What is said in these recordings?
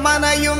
மனையும்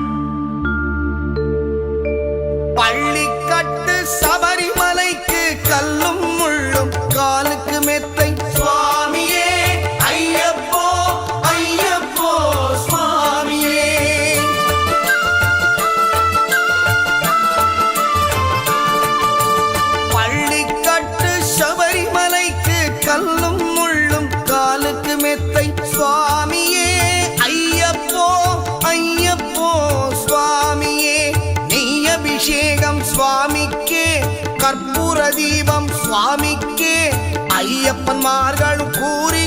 கல்லும் முள்ளும் காலுக்கு மெத்தை சுவாமியே. ஐயப்போ ஐயப்போ சுவாமியே. நெய் அபிஷேகம் சுவாமிக்கே. கற்பூர தீபம் சுவாமிக்கே. ஐயப்பன்மார்களும் கூறி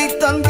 sempre tanto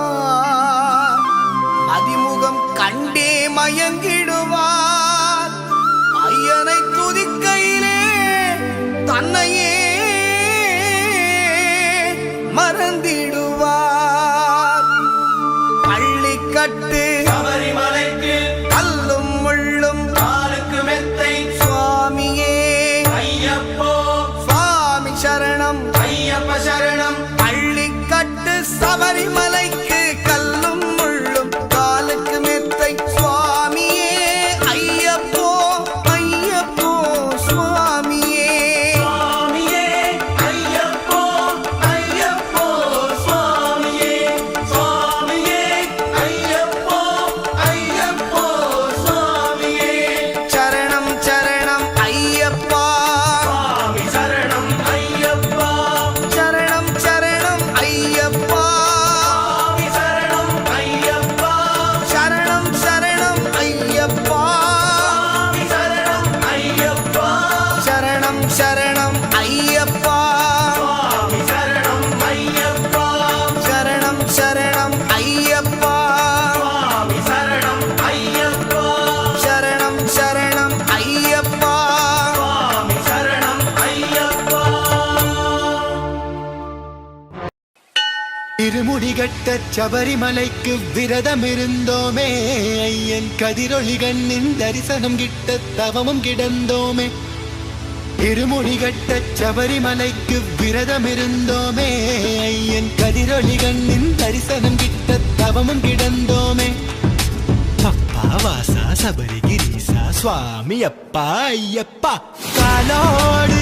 கொண்டே மயங்கிடுவார். ஐயனை துதிக்கையிலே தன்னையே மறந்திடுவார். பள்ளி கட்டு கட்ட சபரிமலைக்கு விரதம் இருந்தோமே ஐயன் கதிரொளி கண்ணின் தரிசனம் கிட்ட தவமும் கிடந்தோமே. இருமொழி கட்ட சபரிமலைக்கு விரதம் இருந்தோமே ஐயன் கதிரொளி கண்ணின் தரிசனம் கிட்ட தவமும் கிடந்தோமே. அப்பா வாசா சபரிகிரீசா சுவாமி அப்பா ஐயப்பா. காலோடு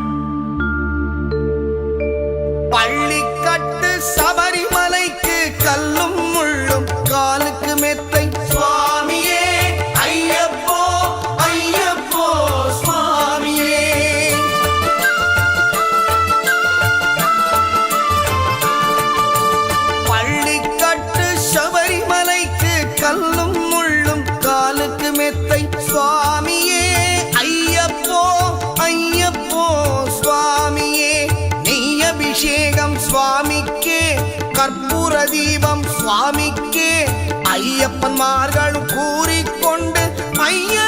பிரதீபம் சுவாமிக்கே ஐயப்பன்மார்கள் கூறிக்கொண்டு ஐயா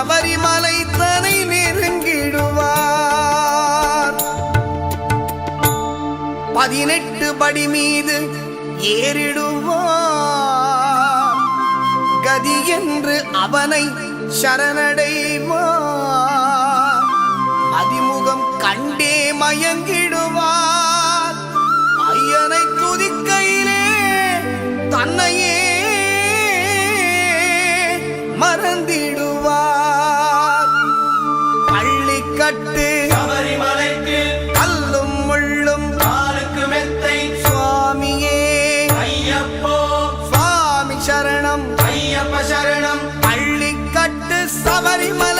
சபரிமலை தனை நெருங்கிடுவார். பதினெட்டு படி மீது ஏறிடுவார். கதி என்று அவனை சரணடைவார். அதிமுகம் கண்டே மயங்கிடு సవరిమల